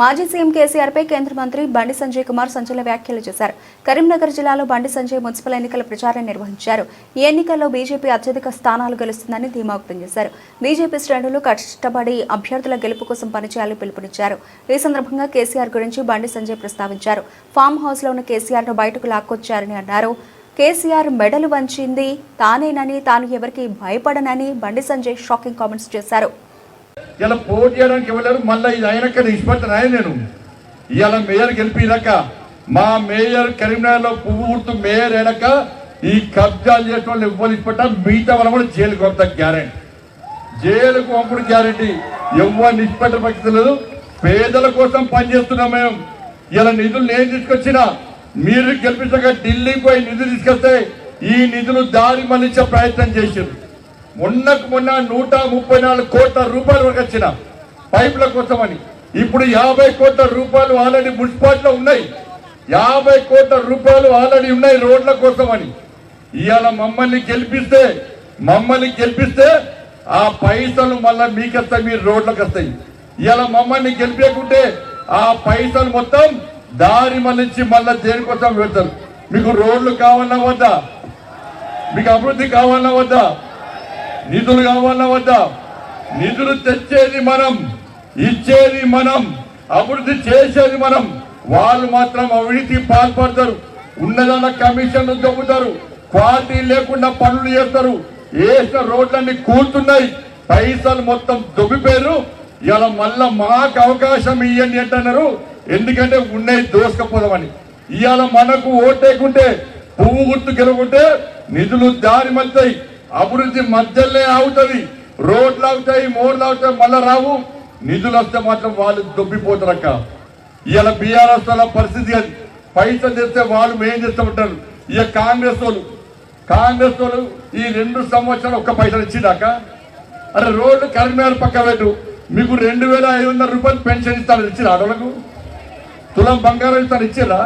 మాజీ సీఎం కేసీఆర్పై కేంద్ర మంత్రి బండి సంజయ్ కుమార్ సంచలన వ్యాఖ్యలు చేశారు. కరీంనగర్ జిల్లాలో బండి సంజయ్ మున్సిపల్ ఎన్నికల ప్రచారం నిర్వహించారు. ఈ ఎన్నికల్లో బీజేపీ అత్యధిక స్థానాలు గెలుస్తుందని ధీమా వ్యక్తం చేశారు. బీజేపీ శ్రేణులు కష్టపడి అభ్యర్థుల గెలుపు కోసం పనిచేయాలని పిలుపునిచ్చారు. ఈ సందర్భంగా కేసీఆర్ గురించి బండి సంజయ్ ప్రస్తావించారు. ఫామ్ హౌస్లో ఉన్న కేసీఆర్ను బయటకు లాక్కొచ్చారని అన్నారు. కేసీఆర్ మెడలు వంచింది తానేనని తాను ఎవరికి భయపడనని బండి సంజయ్ షాకింగ్ కామెంట్స్ చేశారు. ఇలా పోటీ చేయడానికి ఇవ్వలేరు మళ్ళీ ఇది అయినాక నిష్పత్తి ఆయన నేను. ఇవాళ మేయర్ గెలిపినాక మా మేయర్ కరీంనగర్లో పువ్వు గుర్తు మేయర్ అయినాక ఈ కబ్జాలు చేసిన వాళ్ళు ఇవ్వాలి ఇప్పట మిగతా వాళ్ళ కూడా జైలుకి పంపుతా గ్యారెంటీ. జైలుకు పంపుడు గ్యారెంటీ. ఎవరు నిష్పత్తి పక్షలేదు పేదల కోసం పనిచేస్తున్నాం మేము. ఇలా నిధులు నేను తీసుకొచ్చినా. మీరు గెలిపించక ఢిల్లీకి పోయి నిధులు తీసుకొస్తే ఈ నిధులు దారి మళ్ళించే ప్రయత్నం చేశారు మొన్నకు మొన్న నూట ముప్పై నాలుగు కోట్ల రూపాయల వరకు వచ్చిన పైపుల కోసమని. ఇప్పుడు యాభై కోట్ల రూపాయలు ఆల్రెడీ మున్సిపాలిటీలో ఉన్నాయి. యాభై కోట్ల రూపాయలు ఆల్రెడీ ఉన్నాయి రోడ్ల కోసమని. ఇవాళ మమ్మల్ని గెలిపిస్తే మమ్మల్ని గెలిపిస్తే ఆ పైసలు మళ్ళీ మీకు వస్తాయి మీరు రోడ్లకు వస్తాయి. ఇవాళ మమ్మల్ని గెలిపేకుంటే ఆ పైసలు మొత్తం దారి మళ్ళించి మళ్ళా దేనికోసం పెడతారు మీకు రోడ్లు కావాలన్నా వద్దా? మీకు అభివృద్ధి కావాలన్నా వద్దా? నిధులు కావాలా వద్దా? నిధులు తెచ్చేది మనం ఇచ్చేది మనం అభివృద్ధి చేసేది మనం. వాళ్ళు మాత్రం అవినీతి పాల్పడతారు ఉన్నదన్న కమిషన్లు దొబ్బుతారు క్వాలిటీ లేకుండా పనులు చేస్తారు. వేసిన రోడ్లన్నీ కూలుతున్నాయి పైసలు మొత్తం దొబ్బిపోయారు. ఇలా మళ్ళా మాకు అవకాశం ఇవ్వండి అంటున్నారు. ఎందుకంటే ఉన్నాయి దోసుకపోదామని. ఇవాళ మనకు ఓటేకుంటే పువ్వు గుర్తు గెలుకుంటే నిధులు దారి మళ్తాయి అభివృద్ధి మధ్యలోనే అవుతుంది రోడ్లు అవుతాయి మోర్లు అవుతాయి మళ్ళా రావు. నిధులు వస్తే మాత్రం వాళ్ళు దొబ్బిపోతారక్క. ఇవాళ బీఆర్ఎస్ వాళ్ళ పరిస్థితి అది. పైసలు తెస్తే వాళ్ళు మేం చేస్తామంటారు ఇక కాంగ్రెస్ వాళ్ళు. కాంగ్రెస్ వాళ్ళు ఈ రెండు సంవత్సరాలు ఒక్క పైసలు ఇచ్చిందాక అరే రోడ్లు కరీంనగర్ పక్క పెట్టు. మీకు రెండు వేల ఐదు వందల రూపాయలు పెన్షన్ ఇస్తాను ఇచ్చిన ఆడవాళ్ళకు తులం బంగారం ఇస్తాను ఇచ్చిరా?